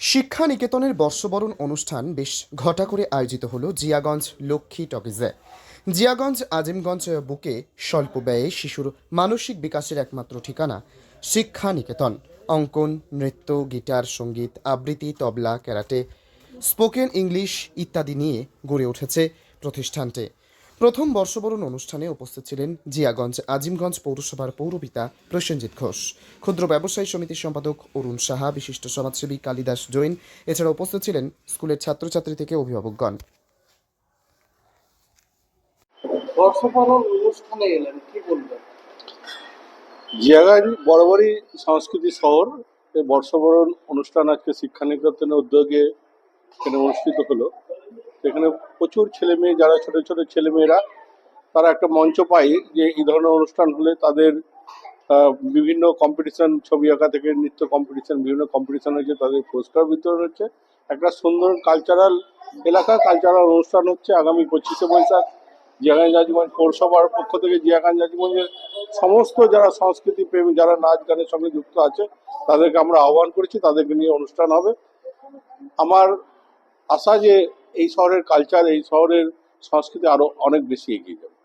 শিক্ষা নিকেতনের বর্ষবরণ অনুষ্ঠান বেশ ঘটা করে আয়োজিত হলো জিয়াগঞ্জ লক্ষ্মী টকিজে জিয়াগঞ্জ আজিমগঞ্জ বুকে স্বল্প ব্যয়ে শিশুর মানসিক বিকাশের একমাত্র ঠিকানা শিক্ষা নিকেতন অঙ্কন, নৃত্য, গিটার, সংগীত, আবৃত্তি, তবলা, ক্যারাটে, স্পোকেন ইংলিশ ইত্যাদি নিয়ে গড়ে উঠেছে প্রতিষ্ঠানটি। প্রথম বর্ষবরণ অনুষ্ঠানে উপস্থিত ছিলেন জিয়াগঞ্জ আজিমগঞ্জ পৌরসভার পৌরপিতা প্রসেনজিৎ ঘোষ। ক্ষুদ্র ব্যবসায়ী সমিতির সম্পাদক অরুণ সাহা বিশিষ্ট সমাজসেবী কালিদাস জৈন এছাড়া উপস্থিত ছিলেন স্কুলের ছাত্রছাত্রী থেকে অভিভাবকগণ। বর্ষবরণ অনুষ্ঠানে এলেন কি বলবেন? জিয়াগঞ্জ বরাবরই সংস্কৃতি শহর। এই বর্ষবরণ অনুষ্ঠান আজকে শিক্ষা নিকেতনের উদ্যোগে এখানে অনুষ্ঠিত হলো। এখানে প্রচুর ছেলে মেয়ে, যারা ছোট ছোট ছেলে মেয়েরা, তারা একটা মঞ্চ পায় যে এই ধরনের অনুষ্ঠান হলে তাদের বিভিন্ন কম্পিটিশন ছবি আঁকা থেকে নৃত্য কম্পিটিশন বিভিন্ন কম্পিটিশন হচ্ছে তাদের পুরস্কার বিতরণ হচ্ছে। একটা সুন্দর কালচারাল এলাকা কালচারাল অনুষ্ঠান হচ্ছে আগামী পঁচিশে বৈশাখ। জিয়াগঞ্জ আজিগঞ্জ পৌরসভার পক্ষ থেকে জিয়াগঞ্জ আজিগঞ্জের সমস্ত যারা সংস্কৃতি প্রেমী, যারা নাচ গানের সঙ্গে যুক্ত আছে, তাদেরকে আমরা আহ্বান করেছি, তাদেরকে নিয়ে অনুষ্ঠান হবে। আমার আশা যে এই শহরের কালচার এই শহরের সংস্কৃতি আরও অনেক বেশি এগিয়ে যাবে।